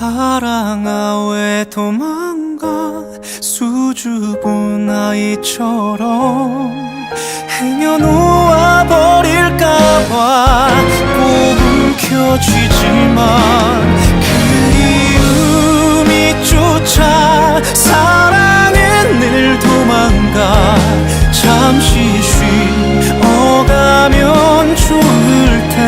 사랑아 왜 도망가 수줍은 아이처럼 행여 놓아버릴까봐 꿈은 켜지지만